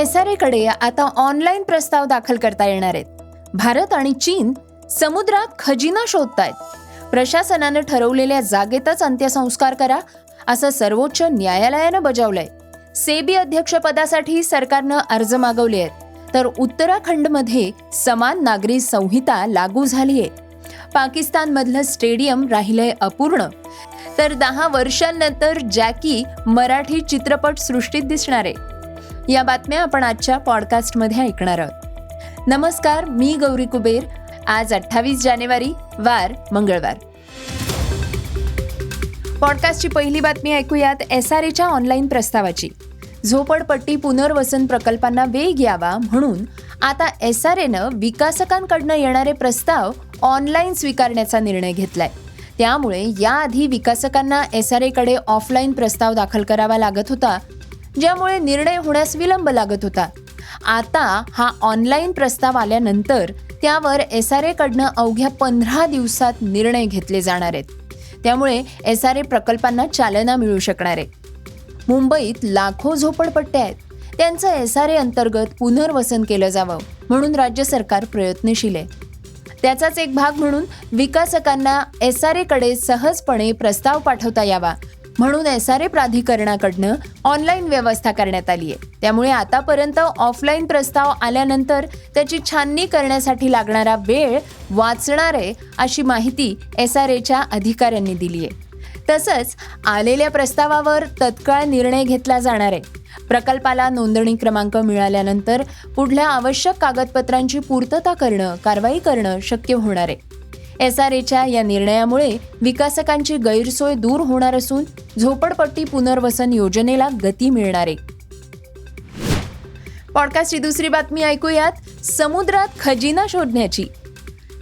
S R एकडे आता online प्रस्ताव दाखल करता येणार आहेत. भारत आणि चीन समुद्रात खजिना शोधतायत. प्रशासनानं ठरवलेल्या जागेतच अंत्यसंस्कार करा असं सर्वोच्च न्यायालयानं बजावलंय. सेबी अध्यक्षपदासाठी सरकारनं अर्ज मागवले आहेत. तर उत्तराखंडमध्ये समान नागरी संहिता लागू झालीय पाकिस्तानमधलं स्टेडियम राहिलंय अपूर्ण. तर दहा वर्षांनंतर जॅकी मराठी चित्रपट सृष्टीत दिसणार आहे. या बातम्या आपण आजच्या पॉडकास्टमध्ये ऐकणार आहोत. नमस्कार मी गौरी कुबेर. आज अठ्ठावीस जानेवारी वार मंगळवार. पॉडकास्टची पहिली बातमी ऐकूयात एस आर एच्या ऑनलाईन प्रस्तावाची. झोपडपट्टी पुनर्वसन प्रकल्पांना वेग यावा म्हणून आता एस आर एनं विकासकांकडनं येणारे प्रस्ताव ऑनलाईन स्वीकारण्याचा निर्णय घेतलाय. त्यामुळे याआधी विकासकांना एस आर एकडे ऑफलाईन प्रस्ताव दाखल करावा लागत होता. ज्यामुळे निर्णय होण्यास विलंब लागत होता. आता हा ऑनलाईन प्रस्ताव आल्यानंतर त्यावर एस आर एकडनं अवघ्या पंधरा दिवसात निर्णय घेतले जाणार आहेत. त्यामुळे एस आर ए प्रकल्पांना चालना मिळू शकणार आहे. मुंबईत लाखो झोपडपट्ट्या आहेत. त्यांचं एस आर ए अंतर्गत पुनर्वसन केलं जावं म्हणून राज्य सरकार प्रयत्नशील आहे. त्याचाच एक भाग म्हणून विकासकांना एस आर एकडे सहजपणे प्रस्ताव पाठवता यावा म्हणून एस आर ए प्राधिकरणाकडनं ऑनलाईन व्यवस्था करण्यात आली आहे. त्यामुळे आतापर्यंत ऑफलाईन प्रस्ताव आल्यानंतर त्याची छाननी करण्यासाठी लागणारा वेळ वाचणार आहे अशी माहिती एस आर एच्या अधिकाऱ्यांनी दिली आहे. तसंच आलेल्या प्रस्तावावर तत्काळ निर्णय घेतला जाणार आहे. प्रकल्पाला नोंदणी क्रमांक मिळाल्यानंतर पुढल्या आवश्यक कागदपत्रांची पूर्तता करणं कारवाई करणं शक्य होणार आहे. एस आर एच्या या निर्णयामुळे विकासकांची गैरसोय दूर होणार असून झोपडपट्टी पुनर्वसन योजनेला गती मिळणार. आहे पॉडकास्टची दुसरी बातमी ऐकूयात. समुद्रात खजिना शोधण्याची.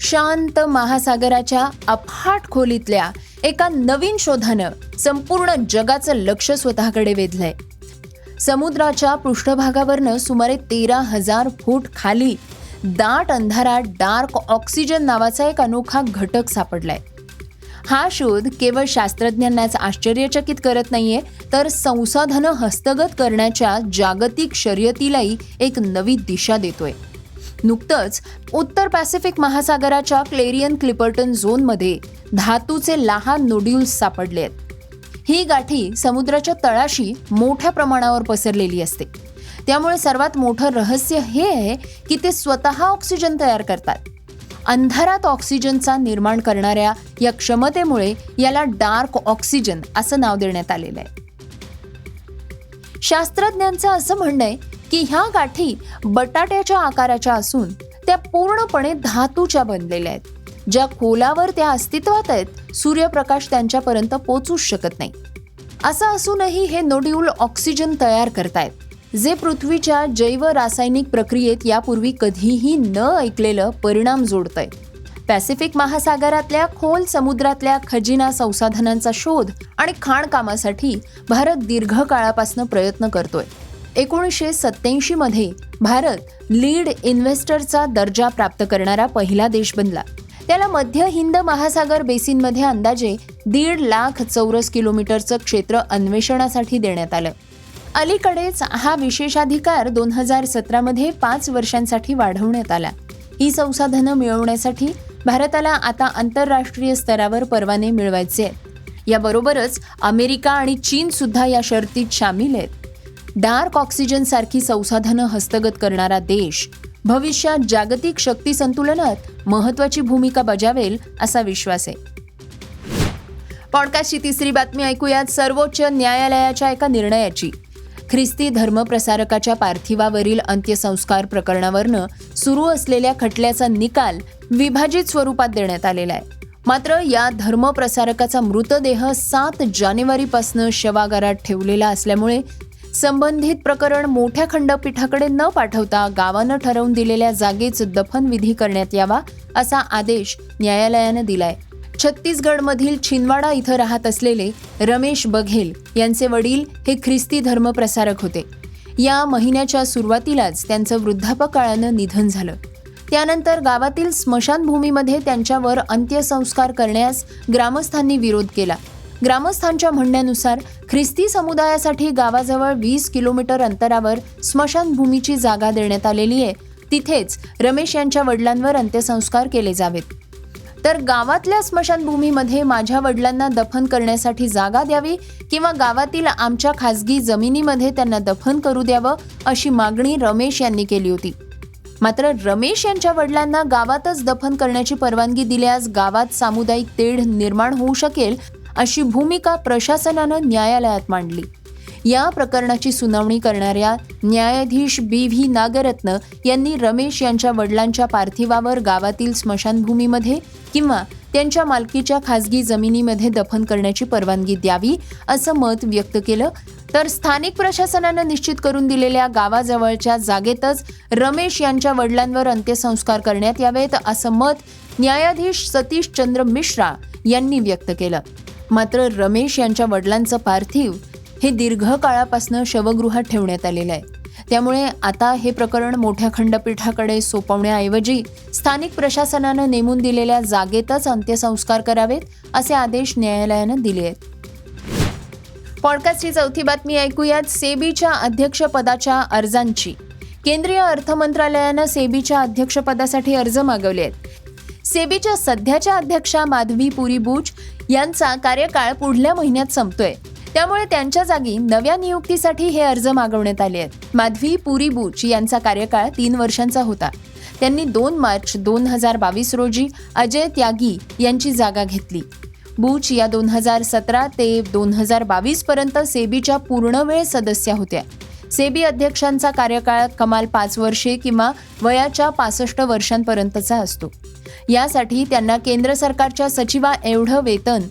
शांत महासागराच्या अफाट खोलीतल्या एका नवीन शोधानं संपूर्ण जगाचं लक्ष स्वतःकडे वेधलंय. समुद्राच्या पृष्ठभागावरनं सुमारे तेरा हजार फूट खाली दाट अंधारात डार्क ऑक्सिजन नावाचा एक अनोखा घटक सापडलाय. हा शोध केवळ शास्त्रज्ञांनाच आश्चर्यचकित करत नाहीये तर संसाधनं हस्तगत करण्याच्या जागतिक शर्यतीलाही एक नवी दिशा देतोय. नुकतंच उत्तर पॅसिफिक महासागराच्या क्लेरियन क्लिपर्टन झोनमध्ये धातूचे लहान नोड्यूल्स सापडले आहेत ही गाठी समुद्राच्या तळाशी मोठ्या प्रमाणावर पसरलेली असते. त्यामुळे सर्वात मोठं रहस्य हे आहे की ते स्वतः ऑक्सिजन तयार करतात. अंधारात ऑक्सिजनचा निर्माण करणाऱ्या या क्षमतेमुळे याला डार्क ऑक्सिजन असं नाव देण्यात आलेलं आहे. शास्त्रज्ञांचं असं म्हणणं आहे की ह्या गाठी बटाट्याच्या आकाराच्या असून त्या पूर्णपणे धातूच्या बनलेल्या आहेत. ज्या खोलावर त्या अस्तित्वात आहेत सूर्यप्रकाश त्यांच्यापर्यंत पोचूच शकत नाही. असं असूनही हे नोड्यूल ऑक्सिजन तयार करतायत. जे पृथ्वीच्या जैव रासायनिक प्रक्रियेत यापूर्वी कधीही न ऐकलेलं परिणाम जोडतंय. पॅसिफिक महासागरातल्या खोल समुद्रातल्या खजिना संसाधनांचा शोध आणि खाणकामासाठी भारत दीर्घकाळापासून प्रयत्न करतोय. एकोणीसशे सत्याऐंशी मध्ये भारत लीड इन्व्हेस्टरचा दर्जा प्राप्त करणारा पहिला देश बनला. त्याला मध्य हिंद महासागर बेसिनमध्ये अंदाजे दीड लाख चौरस किलोमीटरचं क्षेत्र अन्वेषणासाठी देण्यात आलं. अलीकडेच हा विशेषाधिकार दोन हजार सतरामध्ये पाच वर्षांसाठी वाढवण्यात आला. ही संसाधनं मिळवण्यासाठी भारताला आता आंतरराष्ट्रीय स्तरावर परवाने मिळवायचे आहेत. याबरोबरच अमेरिका आणि चीन सुद्धा या शर्तीत सामील आहेत. डार्क ऑक्सिजन सारखी संसाधनं हस्तगत करणारा देश भविष्यात जागतिक शक्ती संतुलनात महत्वाची भूमिका बजावेल असा विश्वास आहे. पॉडकास्टची तिसरी बातमी ऐकूयात. सर्वोच्च न्यायालयाच्या एका निर्णयाची. ख्रिस्ती धर्मप्रसारकाच्या पार्थिवावरील अंत्यसंस्कार प्रकरणावरनं सुरू असलेल्या खटल्याचा निकाल विभाजित स्वरूपात देण्यात आलेला आहे. मात्र या धर्मप्रसारकाचा मृतदेह सात जानेवारीपासून शवागारात ठेवलेला असल्यामुळे संबंधित प्रकरण मोठ्या खंडपीठाकडे न पाठवता गावानं ठरवून दिलेल्या जागेच दफनविधी करण्यात यावा असा आदेश न्यायालयानं दिलाय. छत्तीसगडमधील छिंदवाडा इथं राहत असलेले रमेश बघेल यांचे वडील हे ख्रिस्ती धर्मप्रसारक होते. या महिन्याच्या सुरुवातीलाच त्यांचं वृद्धापकाळानं निधन झालं. त्यानंतर गावातील स्मशानभूमीमध्ये त्यांच्यावर अंत्यसंस्कार करण्यास ग्रामस्थांनी विरोध केला. ग्रामस्थांच्या म्हणण्यानुसार ख्रिस्ती समुदायासाठी गावाजवळ वीस किलोमीटर अंतरावर स्मशानभूमीची जागा देण्यात आलेली आहे. तिथेच रमेश यांच्या वडिलांवर अंत्यसंस्कार केले जावेत. तर गावातल्या स्मशानभूमीमध्ये माझ्या वडिलांना दफन करण्यासाठी जागा द्यावी किंवा गावातील आमच्या खासगी जमिनीमध्ये त्यांना दफन करू द्यावं अशी मागणी रमेश यांनी केली होती. मात्र रमेश यांच्या वडिलांना गावातच दफन करण्याची परवानगी दिल्यास गावात सामुदायिक तेढ निर्माण होऊ शकेल अशी भूमिका प्रशासनानं न्यायालयात मांडली. या प्रकरणाची सुनावणी करणाऱ्या न्यायाधीश बी व्ही नागरत्न यांनी रमेश यांच्या वडिलांच्या पार्थिवावर गावातील स्मशानभूमीमध्ये किंवा त्यांच्या मालकीच्या खासगी जमिनीमध्ये दफन करण्याची परवानगी द्यावी असं मत व्यक्त केलं. तर स्थानिक प्रशासनानं निश्चित करून दिलेल्या गावाजवळच्या जागेतच रमेश यांच्या वडिलांवर अंत्यसंस्कार करण्यात यावेत असं मत न्यायाधीश सतीश चंद्र मिश्रा यांनी व्यक्त केलं. मात्र रमेश यांच्या वडिलांचं पार्थिव हे दीर्घकाळापासून शवगृहात ठेवण्यात आलेलं आहे. त्यामुळे आता हे प्रकरण मोठ्या खंडपीठाकडे सोपवण्याऐवजी स्थानिक प्रशासनानं नेमून दिलेल्या जागेतच अंत्यसंस्कार करावेत असे आदेश न्यायालयानं दिले आहेत. पॉडकास्टची चौथी बातमी ऐकूयात. सेबीच्या अध्यक्षपदाच्या अर्जांची. केंद्रीय अर्थ मंत्रालयानं सेबीच्या अध्यक्षपदासाठी अर्ज मागवले आहेत. सेबीच्या सध्याच्या अध्यक्षा माधवी पुरी बुच यांचा कार्यकाळ पुढल्या महिन्यात संपतोय. त्यामुळे त्यांच्या जागी नव्या नियुक्तीसाठी हे अर्ज मागवण्यात आले आहेत. माधवी पुरी बुच यांचा कार्यकाळ तीन वर्षांचा होता. त्यांनी दोन मार्च दोन हजार बावीस रोजी अजय त्यागी यांची जागा घेतली. बुच या दोन हजार सतरा ते दोन हजार बावीस पर्यंत सेबीच्या पूर्णवेळ सदस्य होत्या. सेबी अध्यक्षांचा कार्यकाळ कमाल पाच वर्षे किंवा वयाच्या पासष्ट वर्षांपर्यंतचा असतो. यासाठी त्यांना केंद्र सरकारच्या सचिवा एवढं वेतन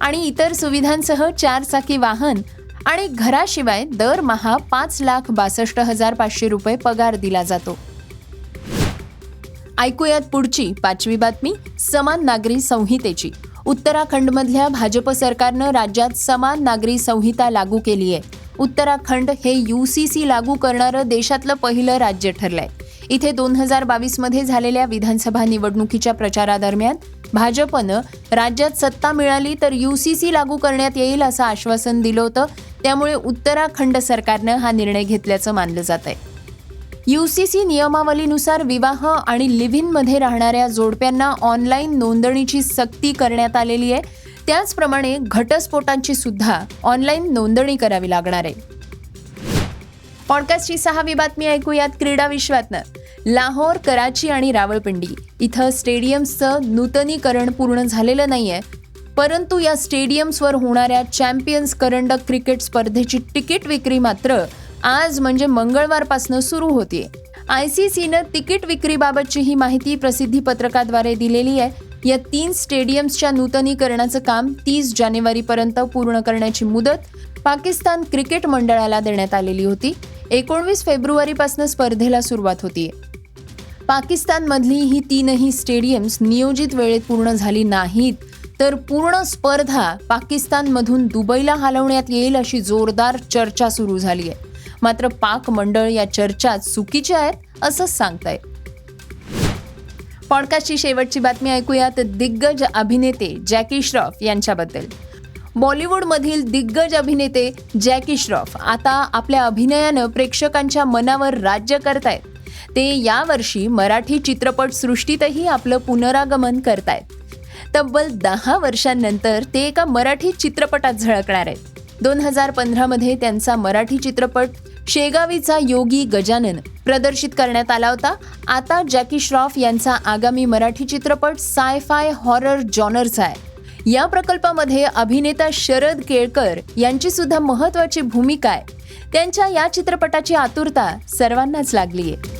आणि इतर सुविधांसह चार चाकी वाहन आणि घराशिवाय दरमहा पाच लाख बासष्ट हजार पाचशे रुपये पगार दिला जातो. ऐकूयात पुढची पाचवी बातमी समान नागरी संहितेची. उत्तराखंडमधल्या भाजप सरकारनं राज्यात समान नागरी संहिता लागू केली आहे उत्तराखंड हे यू सी सी लागू करणारं देशातलं पहिलं राज्य ठरलंय. इथे दोन हजार बावीसमध्ये झालेल्या विधानसभा निवडणुकीच्या प्रचारादरम्यान भाजपनं राज्यात सत्ता मिळाली तर यू सी सी लागू करण्यात येईल असं आश्वासन दिलं होतं. त्यामुळे उत्तराखंड सरकारनं हा निर्णय घेतल्याचं मानलं जात आहे. सी नियमावलीनुसार विवाह आणि लिव्ह इनमध्ये राहणाऱ्या जोडप्यांना ऑनलाईन नोंदणीची सक्ती करण्यात आलेली आहे. त्याचप्रमाणे घटस्फोटांची सुद्धा ऑनलाईन नोंदणी करावी लागणार आहे. पॉडकास्टची सहावी बातमी ऐकूयात क्रीडा विश्वातनं. लाहोर कराची आणि रावळपिंडी. इथं स्टेडियम्सचं नूतनीकरण पूर्ण झालेलं नाही आहे परंतु या स्टेडियम्सवर होणाऱ्या चॅम्पियन्स करंडक क्रिकेट स्पर्धेची तिकीट विक्री मात्र आज म्हणजे मंगळवारपासून सुरू होते आय सी सीनं तिकीट विक्रीबाबतची ही माहिती प्रसिद्धी पत्रकाद्वारे दिलेली आहे. या तीन स्टेडियम्सच्या नूतनीकरणाचं काम तीस जानेवारीपर्यंत पूर्ण करण्याची मुदत पाकिस्तान क्रिकेट मंडळाला देण्यात आलेली होती. एकोणवीस फेब्रुवारीपासून स्पर्धेला सुरुवात होतीये. पाकिस्तानमधली ही तीनही स्टेडियम्स नियोजित वेळेत पूर्ण झाली नाहीत तर पूर्ण स्पर्धा पाकिस्तानमधून दुबईला हलवण्यात येईल अशी जोरदार चर्चा सुरू झाली आहे. मात्र पाक मंडळ या चर्चा चुकीच्या आहेत असंच सांगताय. पॉडकास्टची शेवटची बातमी ऐकूयात दिग्गज अभिनेते जॅकी श्रॉफ यांच्याबद्दल. बॉलिवूडमधील दिग्गज अभिनेते जॅकी श्रॉफ आता आपल्या अभिनयानं प्रेक्षकांच्या मनावर राज्य करतायत. ते यावर्षी मराठी चित्रपट सृष्टीतही आपलं पुनरागमन करतायत. तब्बल दहा वर्षांनंतर ते एका मराठी चित्रपटात झळकणार आहेत. दोन हजार पंधरामध्ये त्यांचा मराठी चित्रपट शेगावीचा योगी गजानन प्रदर्शित करण्यात आला होता. आता जॅकी श्रॉफ यांचा आगामी मराठी चित्रपट सायफाय हॉरर जॉनरचा आहे. या प्रकल्पामध्ये अभिनेता शरद केळकर यांची सुद्धा महत्वाची भूमिका आहे. त्यांच्या या चित्रपटाची आतुरता सर्वांनाच लागली आहे